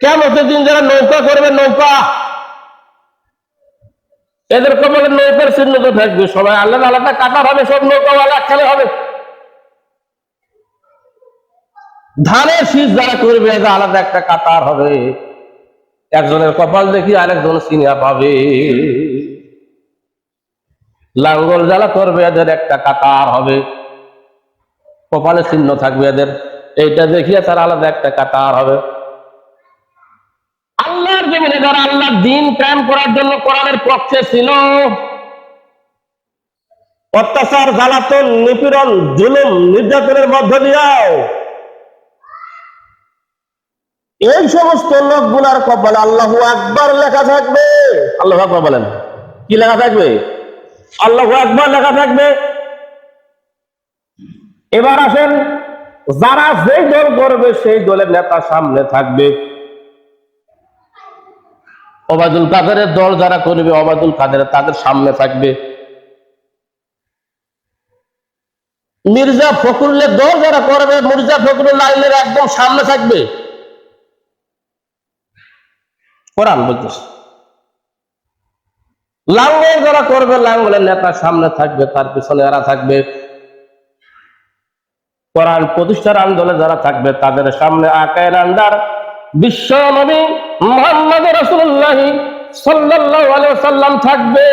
কেমন দিন যারা নৌকা করবে, নৌকা। এদের কপালে নৌকার চিহ্ন তো থাকবে সবাই। আলাদা আলাদা কাটার হবে, সব নৌকাওয়ালা খেলে হবে। ধানের শীষ যারা করবে আলাদা একটা কাতার হবে। একজনের কপাল দেখি আরেকজন সিনিয়া পাবে। লাঙ্গল জ্বালা করবে, এদের একটা কাতার হবে। কপালে চিহ্ন থাকবে এদের। এইটা দেখিয়ে তার আলাদা একটা কাতার হবে। জমিনে যারা আল্লাহর দিন কায়েম করার জন্য কোরআনের পক্ষে ছিল। অত্যাচার জ্বালাতন নিপীড়ন জুলুম নির্যাতনের মধ্য দিয়াও এই সমস্ত লোকগুলার কপালে আল্লাহু একবার লেখা থাকবে। আল্লাহ আকবার বলেন। কি লেখা থাকবে? আল্লাহু একবার লেখা থাকবে। এবার আসেন যারা যেই দল করবে সেই দলের নেতা সামনে থাকবে। ওবায়দুল কাদেরের দল যারা করবে, ওবায়দুল কাদের তাদের সামনে থাকবে। মির্জা ফখরুলের দল যারা করবে, মির্জা ফখরুল লাইনের একদম সামনে থাকবে। কোরআন বলতেছে। লাঙ্গল যারা করবে, লাঙ্গলের নেতা সামনে থাকবে, তার পিছনে এরা থাকবে। কোরআন প্রতিষ্ঠার আন্দোলনে যারা থাকবে, তাদের সামনে আকায়ের আন্দার বিশ্ব নবী মোহাম্মদ রসুল্লাহ সাল্লাহ সাল্লাম থাকবে।